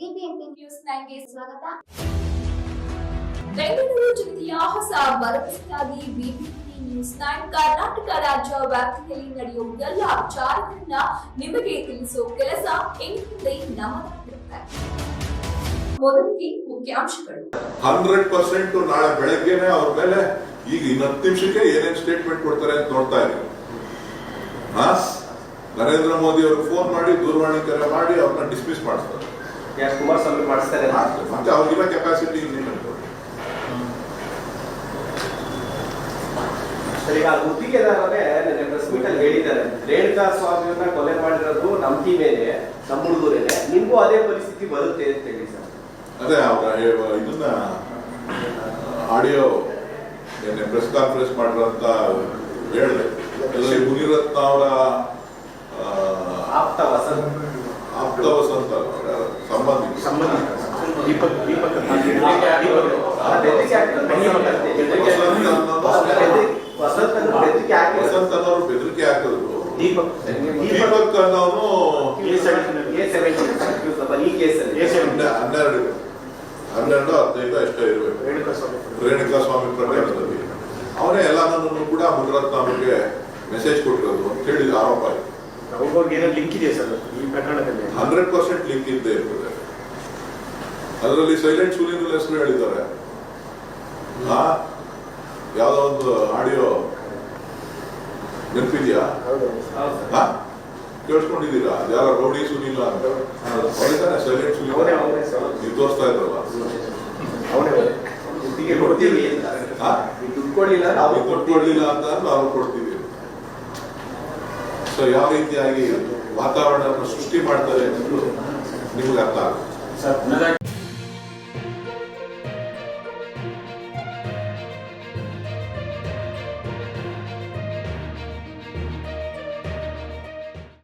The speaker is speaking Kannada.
ಬಿಬಿಎಂಪಿ ನ್ಯೂಸ್ ನೈನ್ಗೆ ಸ್ವಾಗತ. ಬೆಂಗಳೂರು ಜಿಲ್ಲೆಯ ಹೊಸ ಭರವಸೆಯಾಗಿ ಬಿಬಿಎಂಪಿ ನ್ಯೂಸ್ ನೈನ್ ಕರ್ನಾಟಕ ರಾಜ್ಯ ವ್ಯಾಪ್ತಿಯಲ್ಲಿ ನಡೆಯುವ ಎಲ್ಲ ವಿಚಾರಗಳನ್ನ ನಿಮಗೆ ತಿಳಿಸೋ ಕೆಲಸ ಇನ್ಮುಂದೆ ನಮ್ಮದಾಗಿರುತ್ತೆ ಮೊದಲಿಗೆ ಮುಖ್ಯಾಂಶಗಳು. ಹಂಡ್ರೆಡ್ ಪರ್ಸೆಂಟ್ ನಾಳೆ ಬೆಳಗ್ಗೆನೆ ಅವ್ರ ಮೇಲೆ ಈಗ ಇನ್ನತ್ತು ನಿಮಿಷಕ್ಕೆ ಏನೇನ್ ಸ್ಟೇಟ್ಮೆಂಟ್ ಕೊಡ್ತಾರೆ ಅಂತ ನೋಡ್ತಾ ಇದ್ದೀವಿ ನರೇಂದ್ರ ಮೋದಿ ಅವ್ರಿಗೆ ಫೋನ್ ಮಾಡಿ ದೂರವಾಣಿ ಕರೆ ಮಾಡಿ ಅವ್ರನ್ನ ಡಿಸ್ಮಿಸ್ ಮಾಡಿಸ್ತಾರೆ. ಯಾಕೆ ಕುಮಾರಸ್ವಾಮಿ ಮಾಡಿಸ್ತಾರೆ. ಮತ್ತೆ ಅವ್ರಿಗಿರೋ ಕೆಪಾಸಿಟಿ ಇಲ್ಲ. ಸರ್ ಈಗ ಗುತ್ತಿಗೆದಾರರೇ ನನ್ನ ಪ್ರೆಸ್ ಮೀಟ್ ಅಲ್ಲಿ ಹೇಳಿದ್ದಾರೆ. ರೇಣುಕಾ ಸ್ವಾಮಿಯನ್ನ ಕೊಲೆ ಮಾಡಿರೋದು ನಮ್ಮ ಟೀಮೇನೆ ನಮ್ಮ ಹುಡುಗರೇನೆ ನಿಮಗೂ ಅದೇ ಪರಿಸ್ಥಿತಿ ಬರುತ್ತೆ ಅಂತ ಹೇಳಿ ಸರ್ ಅದೇ ಅವ್ರ ಇದನ್ನ ಆಡಿಯೋ ನಿನ್ನೆ ಪ್ರೆಸ್ ಕಾನ್ಫರೆನ್ಸ್ ಮಾಡಿರೋಂತ ಹೇಳಿದೆ. ಮುನಿರತ್ನ ಅವರ ಆಪ್ತ ವಸಂತ ಆಪ್ತ ವಸಂತ ದೀಪಕ್ ದೀಪಕ್. ವಸಂತ ಅನ್ನೋರು ಬೆದರಿಕೆ ಹಾಕಿದ್ರು. ದೀಪಕ್. ದೀಪಕ್ ಅನ್ನೋನು ಹನ್ನೆರಡು ಹನ್ನೆರಡು ಹದಿನೈದು ಎಷ್ಟೋ ಇರಬೇಕು ರೇಣುಕಾ ಸ್ವಾಮಿ ರೇಣುಕಾ ಸ್ವಾಮಿ ಪ್ರಕರಣದಲ್ಲಿ ಅವನೇ ಎಲ್ಲಾನು ಕೂಡ ಮುನಿರತ್ನ ಅವರಿಗೆ ಮೆಸೇಜ್ ಕೊಟ್ಟಿರೋದು ಅಂತ ಹೇಳಿದ ಆರೋಪ ಇದೆ ಲಿಂಕ್ ಇದೆ ಸರ್? ಈ ಪ್ರಕರಣದಲ್ಲಿ? ಹಂಡ್ರೆಡ್ ಪರ್ಸೆಂಟ್ ಲಿಂಕ್ ಇದ್ದೇ ಇರ್ತದೆ. ಅದರಲ್ಲಿ ಸೈಲೆಂಟ್ ಸುನೀಲ್ ಹೆಸರು ಹೇಳಿದ್ದಾರೆ. ಯಾವ್ದೋ ಒಂದು ಆಡಿಯೋ ನೆನಪಿದ್ಯಾ? ಹೌದು. ಹೌದು ಹಾ ಕೇಳಿಸ್ಕೊಂಡಿದ್ದೀರಾ? ಯಾರ ರೌಡಿ ಸುನಿಲ್ಲ ಅಂತ. ಅವರಿದ್ದಾನೆ ಸೈಲೆಂಟ್ ಸುನೀಲ ಅವನೇ ಅವನೇ ಸರ್. ನೀವು ತೋರಿಸ್ತಾ ಇದ್ರಲ್ಲ? ನೀವು ಕೊಡ್ಲಿಲ್ಲ ಅಂತ ನಾವು ಕೊಡ್ತೀವಿ. ಸೊ ಯಾವ ರೀತಿಯಾಗಿ ವಾತಾವರಣವನ್ನು ಸೃಷ್ಟಿ ಮಾಡ್ತಾರೆ ಅನ್ನೋದು ನಿಮ್ಗೆ ಅರ್ಥ ಆಗುತ್ತೆ. ಸರ್